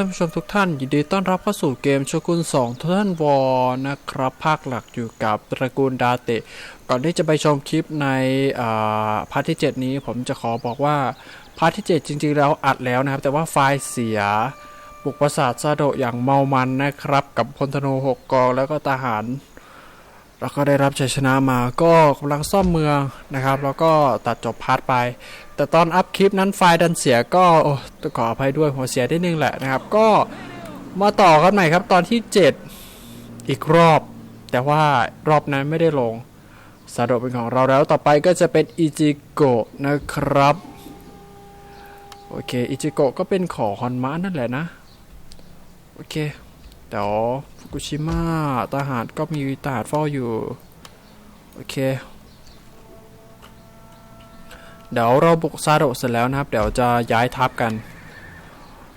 ท่านผู้ชมทุกท่าน ยินดีต้อนรับเข้าสู่เกมโชกุน2 Total War นะครับ ภาคหลักอยู่กับตระกูลดาเตะ ก่อนที่จะไปชมคลิปในพาร์ทที่ 7 นี้ผมจะขอบอกว่า พาร์ทที่ 7 จริง ๆ แล้วอัดแล้วนะครับ แต่ว่าไฟล์เสียบุกประสาทซาโดอย่างเมามันนะครับ กับพลธนู6กองแล้วก็ทหาร แล้วก็ได้รับชัยชนะมาก็กำลังซ่อมเมืองนะครับ แล้วก็ตัดจบพาร์ทไป แต่ตอนอัพคลิปนั้นไฟล์ดันเสียก็ต้องขออภัยด้วยหัวเสียได้นึงแหละนะครับ ก็มาต่อกันใหม่ครับตอนที่ 7 อีกรอบ แต่ว่ารอบนั้นไม่ได้ลงซาดะเป็นของเราแล้วต่อไปก็จะเป็นอิจิโกะนะครับ โอเคอิจิโกะก็เป็นของฮอนมะนั่นแหละนะ โอเคเดี๋ยวฟุกุชิมะทหารก็มีทหารเฝ้าอยู่ โอเค เดี๋ยวเราบุกซาโดะเสร็จแล้วนะครับ เดี๋ยวจะย้ายทัพกัน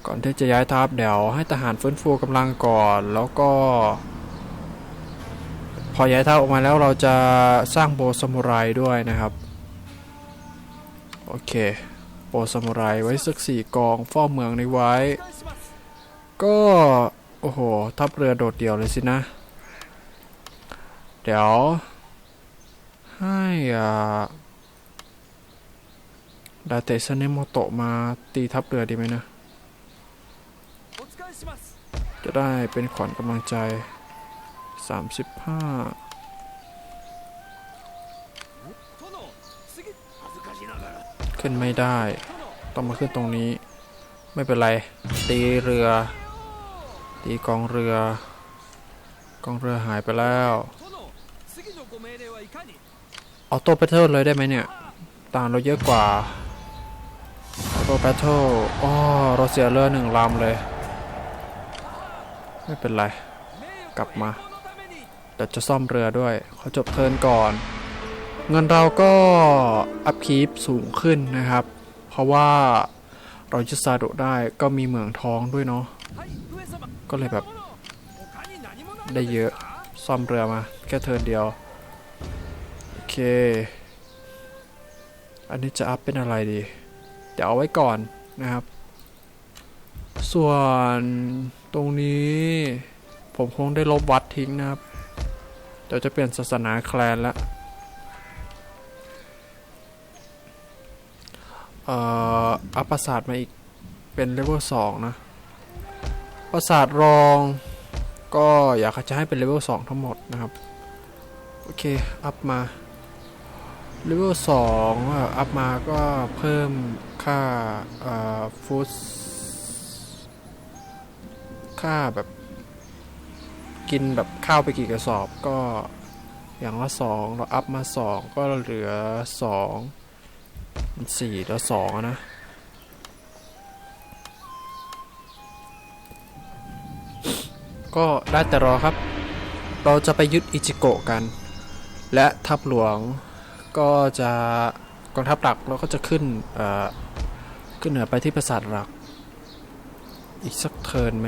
ก่อนที่จะย้ายทัพเดี๋ยวให้ทหารฟื้นฟูกำลังก่อน แล้วก็ พอย้ายทัพออกมาแล้วเราจะสร้างโบสมุไรด้วยนะครับ โอเค โบสมุไรไว้สักสี่กองเฝ้าเมืองในไว้ ก็ โอ้โห ทัพเรือโดดเดี่ยวเลยสินะ เดี๋ยว ให้อ่า ดาเตชันเนโมโตะมาตีทับเรือดีไหมนะ จะได้เป็นขวัญกำลังใจ 35ขึ้นไม่ได้ ต้องมาขึ้นตรงนี้ ไม่เป็นไร ตีเรือ ตีกองเรือ กองเรือหายไปแล้ว ออโต้ไปเทิร์เลยได้ไหมเนี่ยต่างเราเยอะกว่า Battle เทิลอ๋อเราเสียเรือหนึ่งลำเลย ไม่เป็นไร กลับมาเดี๋ยวจะซ่อมเรือด้วยเขาจบเทิร์นก่อน เงินเราก็อัพคีปสูงขึ้นนะครับ เพราะว่าเรายึดซาดุได้ก็มีเหมืองทองด้วยเนาะก็เลยแบบได้เยอะซ่อมเรือมา แค่เทิร์นเดียว โอเค อันนี้จะอัพเป็นอะไรดี เดี๋ยวเอาไว้ก่อนนะครับ ส่วนตรงนี้ผมคงได้ลบวัดทิ้งนะครับ เดี๋ยวจะเปลี่ยนศาสนาแคลนแล้วเอ่ออัพปราสาทมาอีกเป็นเลเวลสองนะปราสาทรองก็อยากจะให้เป็นเลเวล2ทั้งหมดนะครับ โอเค อัพมาเลเวล2อะอัพมาก็เพิ่ม ค่าฟูดค่าแบบกินแบบข้าวไปกี่กระสอบก็อย่างละ2เราอัพมา2ก็เหลือ2มัน4แล้ว2อะนะก็ได้แต่รอครับ เราจะไปยึดอิจิโกะกัน และทัพหลวงก็จะกองทัพหลักเราก็จะขึ้นเอ่อ ขึ้นเหนือไปที่ปราสาทหลัก อีกสักเทินไหม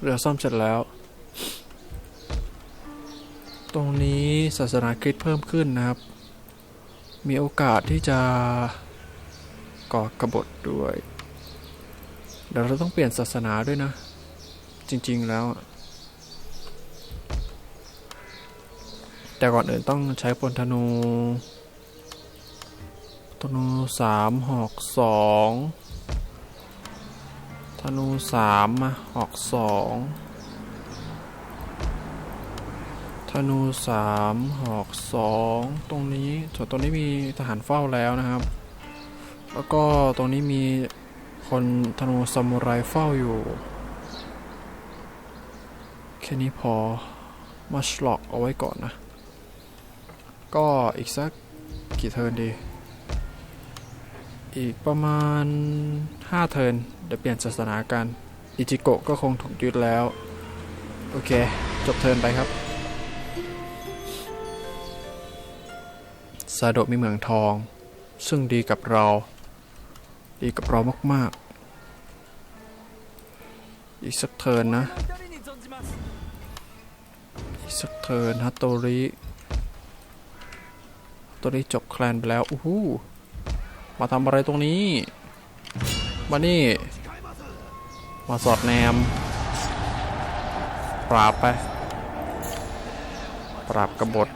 เรือซ่อมเสร็จแล้ว ตรงนี้ศาสนาคริสต์เพิ่มขึ้นนะครับ มีโอกาสที่จะก่อกระบฏด้วย เดี๋ยวเราต้องเปลี่ยนศาสนาด้วยนะ จริง ๆ แล้ว แต่ก่อนอื่นต้องใช้ปนธนู ธนูสามหอกสองธนูสามมาหอกสองธนูสามหอกสองตรงนี้ส่วนตรงนี้มีทหารเฝ้าแล้วนะครับ แล้วก็ตรงนี้มีคนธนูซามูไรเฝ้าอยู่แค่นี้พอมาชล็อกเอาไว้ก่อนนะ ก็อีกสักกี่เทิร์นดี อีกประมาณ 5 เทิร์นเดี๋เปลี่ยนศาสนากันอิจิโกะก็คงถูกยึดแล้ว โอเค จบเทิร์นไปครับซาโดมีเมืองทอง ซึ่งดีกับเรา ดีกับเรามาก ๆ อีกสักเทิร์นนะ อีกสักเทิร์นฮัตโตริตัวนี้จบแคลนไปแล้วอู้หู มาทำอะไรตรงนี้ มานี่ มาสอดแนม ปราบไป ปราบกระบฏ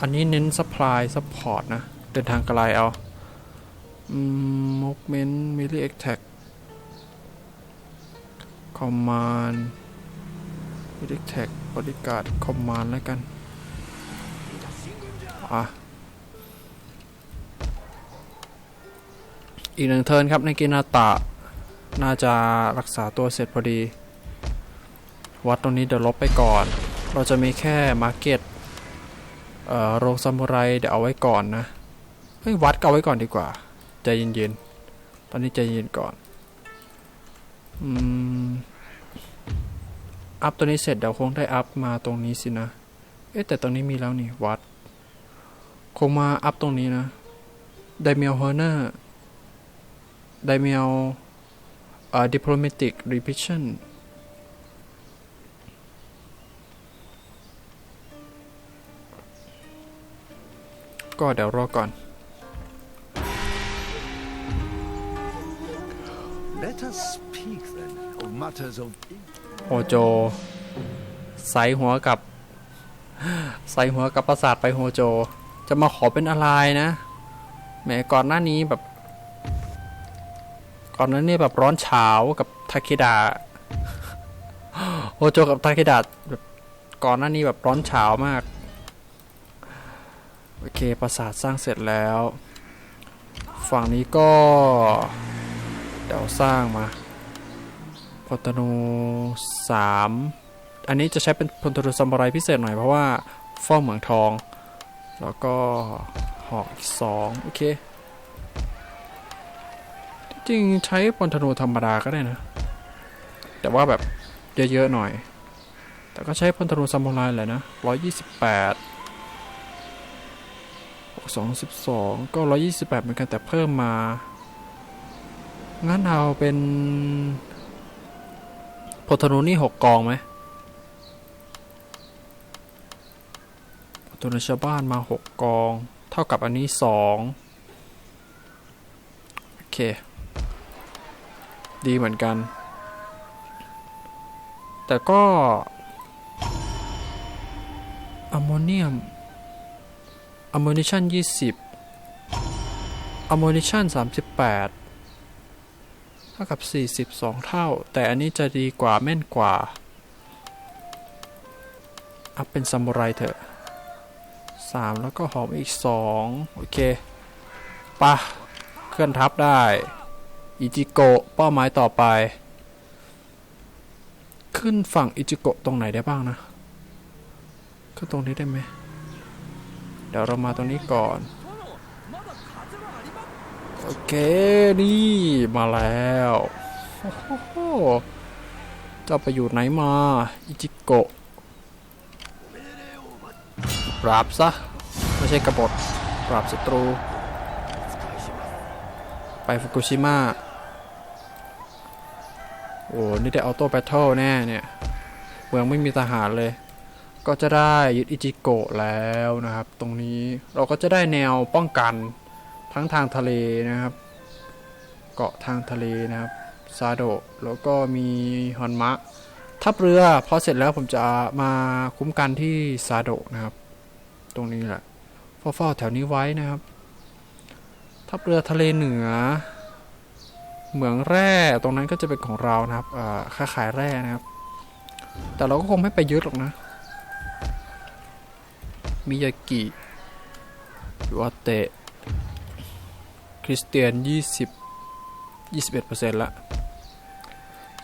อันนี้เน้นซัพพลายซัพพอร์ตนะ เดินทางไกลเอาอืมมกเมนต์มิลลี่เอ็กแท็กคอมมานด์มิลลี่เอ็กแท็กบริการคอมมานด์แล้วกัน อะอีกหนึ่งเทิร์นครับในกินาตะ น่าจะรักษาตัวเสร็จพอดี วัดตรงนี้เดี๋ยวลบไปก่อน เราจะมีแค่มาร์เก็ตเอ่อโรงซามูไรเดี๋ยวเอาไว้ก่อนนะ เฮ้ย วัดก็เอาไว้ก่อนดีกว่า ใจเย็นๆ ตอนนี้ใจเย็นก่อน อืม อัพตัวนี้เสร็จเดี๋ยวคงได้อัพมาตรงนี้สินะ เอ๊ะแต่ตรงนี้มีแล้วนี่ วัด คงมาอัพตรงนี้นะไดเมลเฮอร์เนอร์ไดเมลเอ่อดิปโลมาติกรีพิชั่นก็เดี๋ยวรอก่อน Let us speak then of matters of โฮโจใส่หัวกับ ใส่หัวกับประสาทไปโฮโจ จะมาขอเป็นอะไรนะแหมก่อนหน้านี้แบบ ก่อนหน้านี้แบบร้อนเฉากับทาเคดะโฮโจกับทาเคดะแบบก่อนหน้านี้แบบร้อนเฉามาก โอเคปราสาทสร้างเสร็จแล้ว ฝั่งนี้ก็ เดี๋ยวสร้างมาพลตนูสามอันนี้จะใช้เป็นพลตนูซามูไรพิเศษหน่อยเพราะว่าเฝ้าเหมืองทอง แล้วก็หอกอีกสองโอเค จริงใช้พลธนูธรรมดาก็ได้นะ แต่ว่าแบบเยอะ ๆ หน่อย แต่ก็ใช้พลธนูซามูไรแหละนะร้อยยี่สิบแปดสองสิบสองก็ร้อยยี่สิบแปดเหมือนกันแต่เพิ่มมา งั้นเอาเป็นพลธนูนี่หกกองไหม พลธนูชาวบ้านมาหกกอง เท่ากับอันนี้สองโอเค ดีเหมือนกัน แต่ก็อ m มเนียมอ m ม n นิชันยี่สิบอ m ม n นิชันสามสิบแปดเท่ากับ 42 เท่า แต่อันนี้จะดีกว่าแม่นกว่าอัพเป็นซามูไรเถอะ 3 แล้วก็หอมอีก 2 โอเคปะเคลื่อนทับได้ อิจิโกะเป้าหมายต่อไป ขึ้นฝั่งอิจิโกะตรงไหนได้บ้างนะ ขึ้นตรงนี้ได้ไหมเดี๋ยวเรามาตรงนี้ก่อน โอเค นี่ มาแล้วจะไปอยู่ไหนมา อิจิโกะ ปราบซะ ไม่ใช่กบฏปราบศัตรู ไปฟุกุชิมะโอ้นี่ได้ออโต้แบทเทิลแน่เนี่ย เมืองไม่มีทหารเลย ก็จะได้ยึดอิจิโกะแล้วนะครับ ตรงนี้เราก็จะได้แนวป้องกันทั้งทางทะเลนะครับ เกาะทางทะเลนะครับซาโดะแล้วก็มีฮอนมะทัพเรือพอเสร็จแล้วผมจะมาคุ้มกันที่ซาโดะนะครับ ตรงนี้แหละเฝ้าแถวนี้ไว้นะครับ ทัพเรือทะเลเหนือ เหมืองแร่ตรงนั้นก็จะเป็นของเรานะครับอ่าค้าขายแร่นะครับ แต่เราก็คงไม่ไปยึดหรอกนะ มิยากิยูอาเตะคริสเตียน 20 21%ละ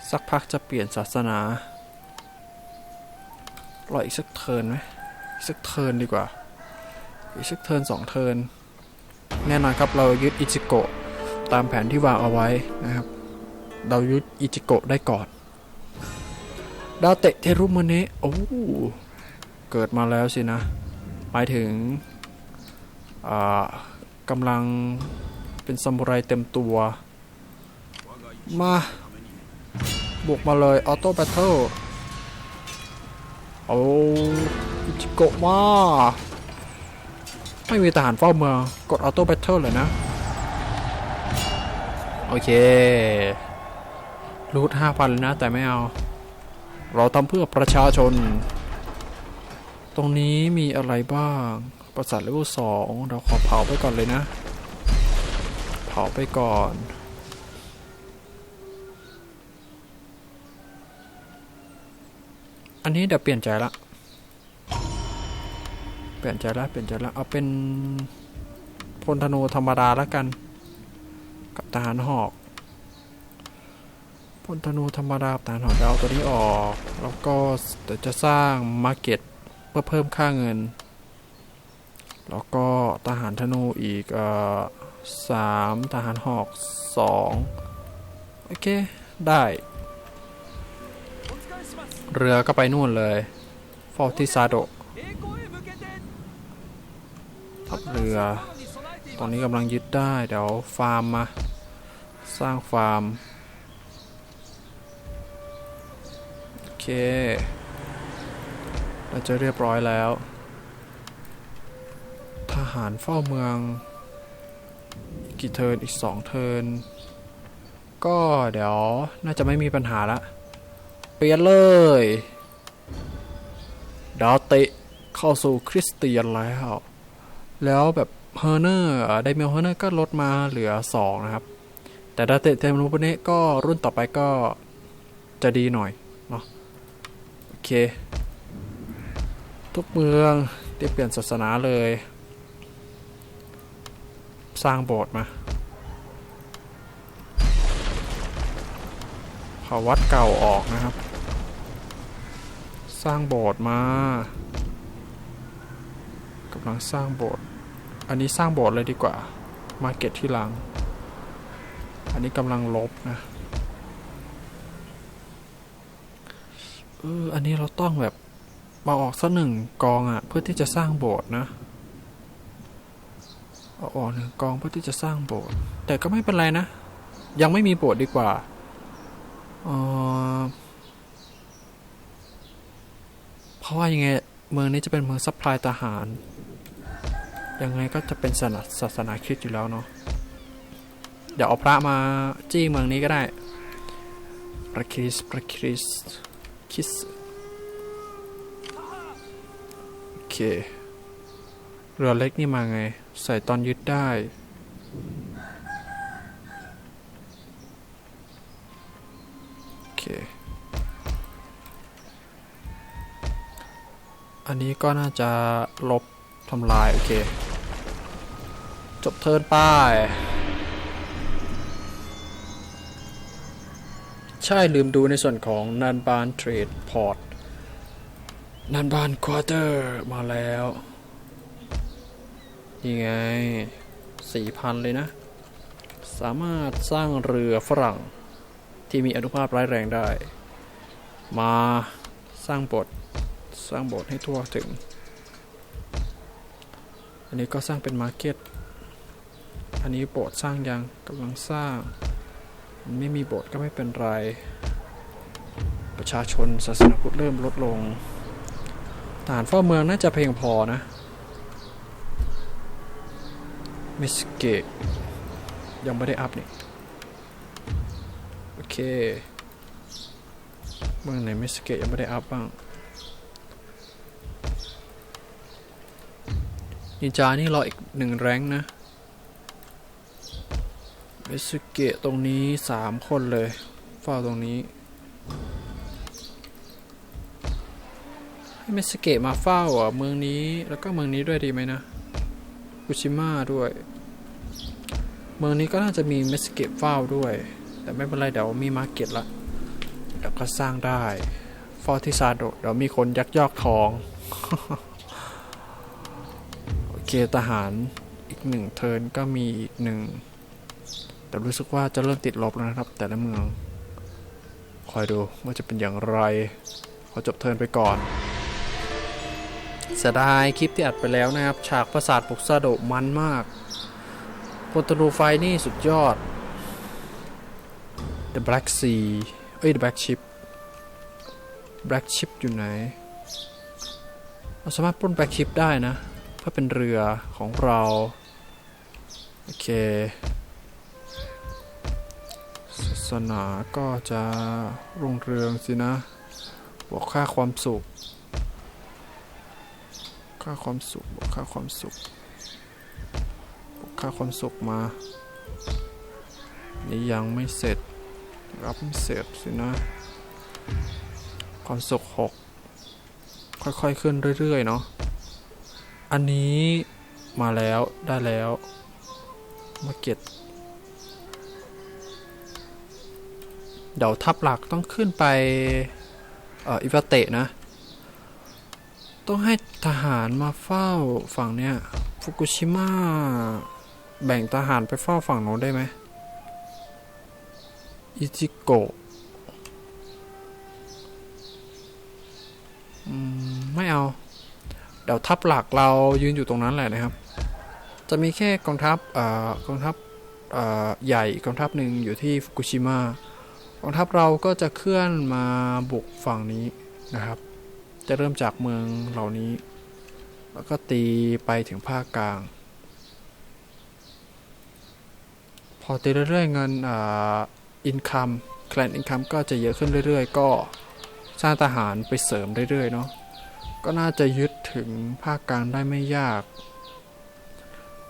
สักพักจะเปลี่ยนศาสนารออีกสักเทิร์นไหมสักเทิร์นดีกว่า อีกสักเทิร์นสองเทิร์นแน่นอนครับเรายึดอิจิโกะตามแผนที่วางเอาไว้นะครับ เรายึดอิจิโกะได้ก่อน ดาวเตะเทรุมเนะโอ้เกิดมาแล้วสินะ หมายถึงอ่ากำลังเป็นซามูไรเต็มตัว มาบุกมาเลย ออโต้แบทเทิลโอ้อิจิโกะมา ไม่มีทหารเฝ้าเมืองกดออโต้แบทเทิลเลยนะ โอเค รูทห้าพันเลยนะ แต่ไม่เอา เราทำเพื่อประชาชน ตรงนี้มีอะไรบ้าง ประสาทเลเวลสองเราขอเผาไปก่อนเลยนะ เผาไปก่อนอันนี้เดี๋ยวเปลี่ยนใจละ เปลี่ยนใจละเปลี่ยนใจละเอาเป็นพลธนูธรรมดาแล้วกัน กับทหารหอกพลธนูธรรมดาทหารหอกเอาตัวนี้ออก แล้วก็จะสร้างมาร์เก็ตเพื่อเพิ่มค่าเงิน แล้วก็ทหารธนูอีกสามทหารหอกสองโอเค ได้ เรือก็ไปนู่นเลยฟอร์ติซาโด ทัพเรือตอนนี้กำลังยึดได้ เดี๋ยวฟาร์มมา สร้างฟาร์ม โอเคเราจะเรียบร้อยแล้ว ทหารเฝ้าเมือง กี่เทินอีกสองเทิน ก็เดี๋ยวน่าจะไม่มีปัญหาละเปลี่ยนเลยดาวเตะเข้าสู่คริสเตียนแล้ว แล้วแบบเฮอร์เนอร์ไดเมลเฮอร์เนอร์ก็ลดมาเหลือ 2 นะครับ แต่ดาเตเทมโนปเนะก็รุ่นต่อไปก็จะดีหน่อยเนาะโอเค ทุกเมืองได้เปลี่ยนศาสนาเลย สร้างโบสถ์มาเผาวัดเก่าออกนะครับ สร้างโบสถ์มากำลังสร้างโบสถ์ อันนี้สร้างโบสถ์เลยดีกว่ามาเก็ตที่หลัง อันนี้กำลังลบนะเอออันนี้เราต้องแบบมาออกสักหนึ่งกองอะ่ะ เพื่อที่จะสร้างโบสถ์นะเอาออกหนึ่งกองเพื่อที่จะสร้างโบสถ์แต่ก็ไม่เป็นไรนะ ยังไม่มีโบสถ์ดีกว่าเออเพราะว่ายังไงเมืองนี้จะเป็นเมืองซัพพลายทหาร ยังไงก็จะเป็นศาสนาศาสนาคริสต์อยู่แล้วเนาะเดี๋ยวเอาพระมาจี้เมืองนี้ก็ได้พระคริสต์พระคริสคริสโอเคเรือเล็กนี่มาไง ใส่ตอนยึดได้โอเคอันนี้ก็น่าจะลบทำลาย โอเค จบเทิร์นป้ายใช่ลืมดูในส่วนของนันบานเทรดพอร์ตนันบานควอเตอร์มาแล้วนี่ไงสี่พันเลยนะ สามารถสร้างเรือฝรั่งที่มีอนุภาพร้ายแรงได้ มาสร้างบทสร้างบสถ์ให้ทั่วถึง อันนี้ก็สร้างเป็นมาร์เก็ต นนี้โบสถ์สร้างยังกำลังสร้าง ไม่มีโบสถ์ก็ไม่เป็นไร ประชาชนศาสนาพุทธเริ่มลดลงทหารเฝ้าเมืองน่าจะเพียงพอนะมิสเกะยังไม่ได้อัพนี่โอเคเมืองไหนมิสเกะยังไม่ได้อัพบ้างนินจานี่รออีกหนึ่งแรงนะ มิสเกะตรงนี้สามคนเลย เฝ้าตรงนี้ ให้เมสเกะมาเฝ้าอะเมืองนี้แล้วก็เมืองนี้ด้วยดีไหมนะฟุชิมะด้วย เมืองนี้ก็น่าจะมีเมสเกะเฝ้าด้วย แต่ไม่เป็นไรเดี๋ยวมีมาเก็ตละเดี๋ยวก็สร้างได้ฟอร์ติซาโดเดี๋ยวมีคนยักยอกทองโอเคทหารอีกหนึ่งเทิร์นก็มีอีกหนึ่ง แต่รู้สึกว่าจะเริ่มติดลบแล้วนะครับ แต่ละเมือง คอยดูว่าจะเป็นอย่างไร ขอจบเทินไปก่อนเสียดายคลิปที่อัดไปแล้วนะครับ ฉากประสาทปุกซาโดมันมากโปรตรูไฟนี่สุดยอด The Black Sea เอ้ย The Black Ship Black Ship อยู่ไหน เราสามารถปล้น Black Ship ได้นะ เพื่อเป็นเรือของเรา โอเค ศาสนาก็จะรุ่งเรืองสินะบวกค่าความสุข ค่าความสุขบวกค่าความสุขบวกค่าความสุขมา นี่ยังไม่เสร็จ รับไม่เสร็จสินะ ความสุขหกค่อยๆขึ้นเรื่อยๆเนาะ อันนี้มาแล้วได้แล้ว มาเก็ต เดี๋ยวทับหลักต้องขึ้นไปเอ่ออิวาเตะนะ ต้องให้ทหารมาเฝ้าฝั่งเนี้ยฟุกุชิมะแบ่งทหารไปเฝ้าฝั่งโน้นได้ไหมอิจิโกะไม่เอา เดี๋ยวทัพหลักเรายืนอยู่ตรงนั้นแหละนะครับ จะมีแค่กองทัพเอ่อกองทัพเอ่อใหญ่กองทัพหนึ่งอยู่ที่ฟุกุชิมะ กองทัพเราก็จะเคลื่อนมาบุกฝั่งนี้นะครับ จะเริ่มจากเมืองเหล่านี้ แล้วก็ตีไปถึงภาคกลาง พอตีเรื่อยๆเงินอินคัมแคลนอินคัมก็จะเยอะขึ้นเรื่อยๆ ก็สร้างทหารไปเสริมเรื่อยๆเนาะก็น่าจะยึดถึงภาคกลางได้ไม่ยาก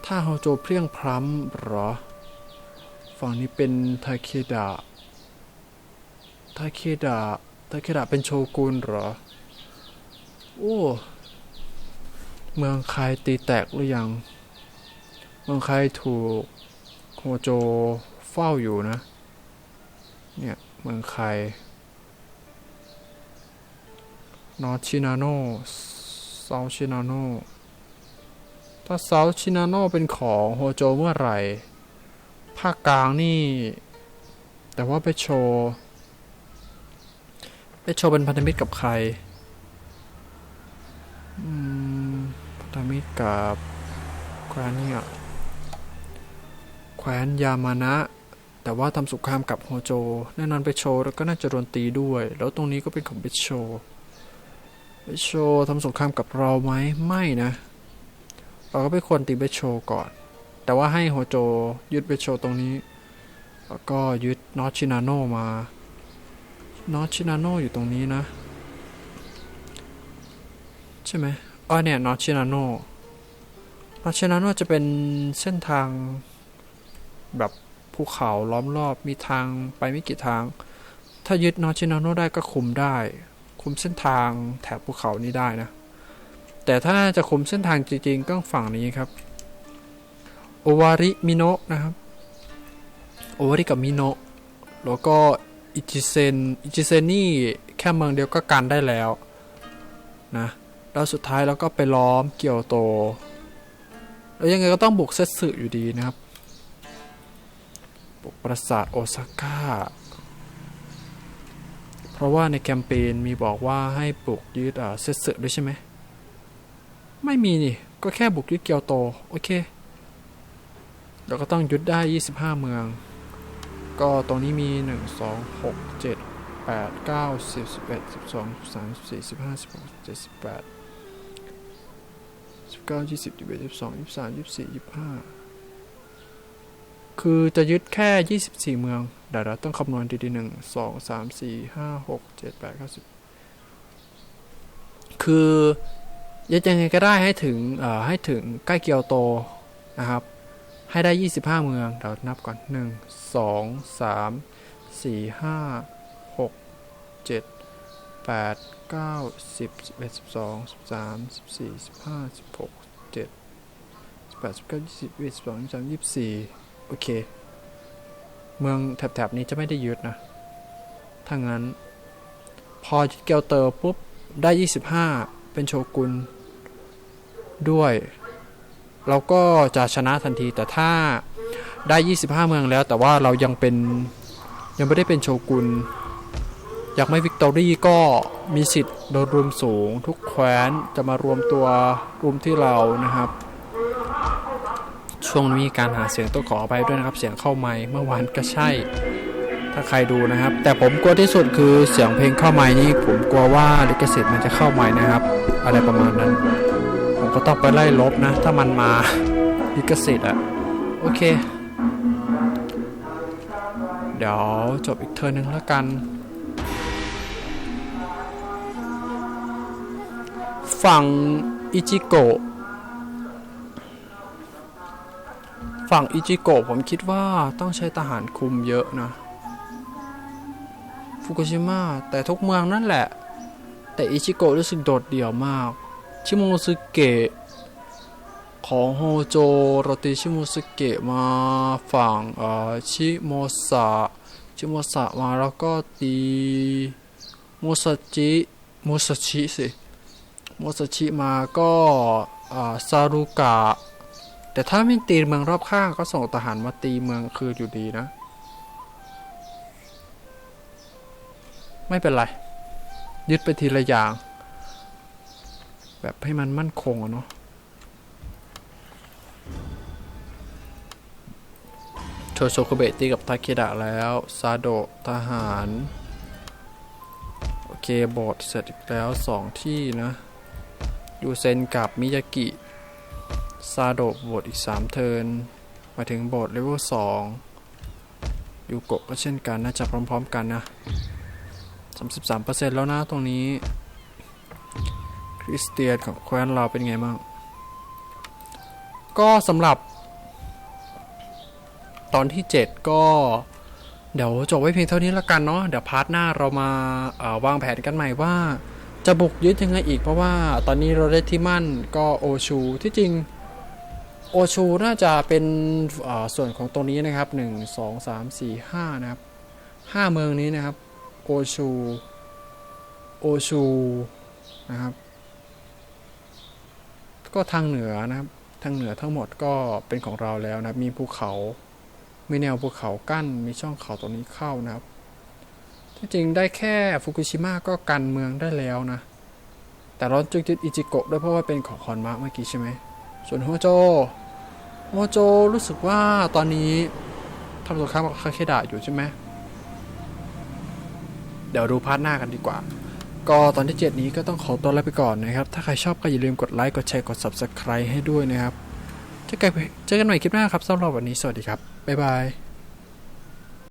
ถ้าโฮโจเพียงพล้ำหรอ ฝั่งนี้เป็นไทเคดะ ไทเคดะไทเคดะเป็นโชกุนเหรอ โอ้ เมืองใครตีแตกหรือยัง เมืองใครถูกโฮโจเฝ้าอยู่นะ เนี่ย เมืองใครนอชินาโนเซาชินาโนถ้าเซาชินาโนเป็นของโฮโจเมื่อไหร่ ภาคกลางนี่ แต่ว่าไปโชว์ ไปโชเป็นพันธมิตรกับใครพันธมิตรกับแคว้นเนี่ยแคว้นยามานะ แต่ว่าทำสงครามกับโฮโจ แน่นอนไปโชว์แล้วก็น่าจะโดนตีด้วย แล้วตรงนี้ก็เป็นของเบโชเบโชทำสงครามกับเราไหมไม่นะ เราก็ไม่ควรตีเบโชก่อน แต่ว่าให้โฮโจยึดเบโชตรงนี้ แล้วก็ยึดนอชินาโนมา นอชินาโนอยู่ตรงนี้นะ ใช่ไหมอ๋อเนี่ยนอชินาโนนอชินาโนจะเป็นเส้นทางแบบภูเขาล้อมรอบมีทางไปไม่กี่ทาง ถ้ายึดนอชินาโนได้ก็คุมได้ คุมเส้นทางแถบภูเขานี้ได้นะ แต่ถ้าจะคุมเส้นทางจริงๆก็ฝั่งนี้ครับโอวาริมิโนะนะครับโอวาริกับมิโนะแล้วก็ อิจิเซนอิจิเซนนี่แค่เมืองเดียวก็กันได้แล้วนะแล้วสุดท้ายเราก็ไปล้อมเกียวโต แล้วยังไงก็ต้องบุกเซตสึอยู่ดีนะครับ บุกปราสาทโอซาก้า เพราะว่าในแคมเปญมีบอกว่าให้บุกยึดอ่าเซตสึด้วยใช่ไหม ไม่มีนี่ ก็แค่บุกยึดเกียวโต โอเค เราก็ต้องยึดได้ 25 เมือง ก็ตรงนี้มี 1 2 6 7 8 9 10 11 12 13 14 15 16 17 18 19 20 21 22 23 24 25 คือจะยึดแค่ 24 เมืองเดี๋ยวเราต้องคำนวณดีๆหนึ่งสองสามสี่ห้าหกเจ็ดแปดเก้าสิบคือยึดยังไงก็ได้ให้ถึงให้ถึงใกล้เกียวโตนะครับ ให้ได้ 25 เมืองเดี๋ยวนับก่อน 1 2 3 4 5 6 7 8 9 10 11 12 13 14 15 16 17 18 19 20 21 22 23 24 โอเค เมืองแถบๆนี้จะไม่ได้ยึดนะ ถ้างั้น พอเกียวเตอร์ปุ๊บ ได้ 25 เป็นโชกุนด้วย เราก็จะชนะทันทีแต่ถ้าได้ 25 เมืองแล้ว แต่ว่าเรายังเป็นยังไม่ได้เป็นโชกุนอยากไม่วิกตอรี่ก็มีสิทธิ์โดนรวมสูง ทุกแคว้นจะมารวมตัวรวมที่เรานะครับ ช่วงนี้การหาเสียงต้องขออภัยด้วยนะครับ เสียงเข้าไมค์เมื่อวานก็ใช่ ถ้าใครดูนะครับ แต่ผมกลัวที่สุดคือเสียงเพลงเข้าไมค์นี่ผมกลัวว่าลิขสิทธิ์มันจะเข้าไมค์นะครับ อะไรประมาณนั้น ผมก็ต้องไปไล่ลบนะ ถ้ามันมาลิขสิทธิ์อะโอเค เดี๋ยวจบอีกเทอร์นหนึ่งแล้วกัน ฝั่งอิจิโกะฝั่งอิจิโกะผมคิดว่าต้องใช้ทหารคุมเยอะนะ ฟุกุชิมะแต่ทุกเมืองนั่นแหละ แต่อิจิโกะรู้สึกโดดเดี่ยวมาก ชิโมซึเกะของโฮโจโรติชิโมซึเกะมาฝั่งเอ่อชิโมสะชิโมสะมาแล้วก็ตีโมซาจิโมซาชิสิโมซาชิมาก็อ่าซารุกะแต่ถ้าไม่ตีเมืองรอบข้างก็ส่งทหารมาตีเมืองคืนอยู่ดีนะ ไม่เป็นไร ยึดไปทีละอย่าง แบบให้มันมั่นคงอะเนาะโชโชโกเบะตีกับทาเคดะแล้วซาโดะทหาร โอเคบสถ์เสร็จแล้วสองที่นะยูเซนกับมิยากิซาโดะโบสถ์อีก 3 เทิร์นมาถึงโบสถ์เลเวล2ยูโกะก็เช่นกันน่าจะพร้อมๆกันนะ 33%แล้วนะตรงนี้ ริสเตียนของแคว้นเราเป็นไงบ้าง ก็สำหรับ ตอนที่ 7 ก็เดี๋ยวจบไว้เพียงเท่านี้ละกันเนาะเดี๋ยวพาร์ทหน้าเรามาเอ่อวางแผนกันใหม่ว่า จะบุกยึดยังไงอีกเพราะว่าตอนนี้เราได้ที่มั่นก็โอชูที่จริงโอชูน่าจะเป็นส่วนของตรงนี้นะครับ 1 2 3 4 5 นะครับ 5 เมืองนี้นะครับ โอชู โอชู นะครับ ก็ทางเหนือนะครับ ทางเหนือทั้งหมดก็เป็นของเราแล้วนะมีภูเขามีแนวภูเขากั้นมีช่องเขาตรงนี้เข้านะครับที่จริงได้แค่ฟุกุชิมะก็กันเมืองได้แล้วนะ แต่เราจึงยึดอิจิโกะด้วยเพราะว่าเป็นของคอนมะเมื่อกี้ใช่ไหมส่วนโฮโจโฮโจรู้สึกว่าตอนนี้ทำสงครามกับคาเคดะอยู่ใช่ไหมเดี๋ยวดูพาร์ทหน้ากันดีกว่า ก็ตอนที่ 7 นี้ก็ต้องขอตัวลาไปก่อนนะครับ ถ้าใครชอบก็อย่าลืมกดไลค์ กดแชร์ กด Subscribe ให้ด้วยนะครับ เจอกันเจอกันใหม่คลิปหน้าครับสำหรับวันนี้ สวัสดีครับ บ๊ายบาย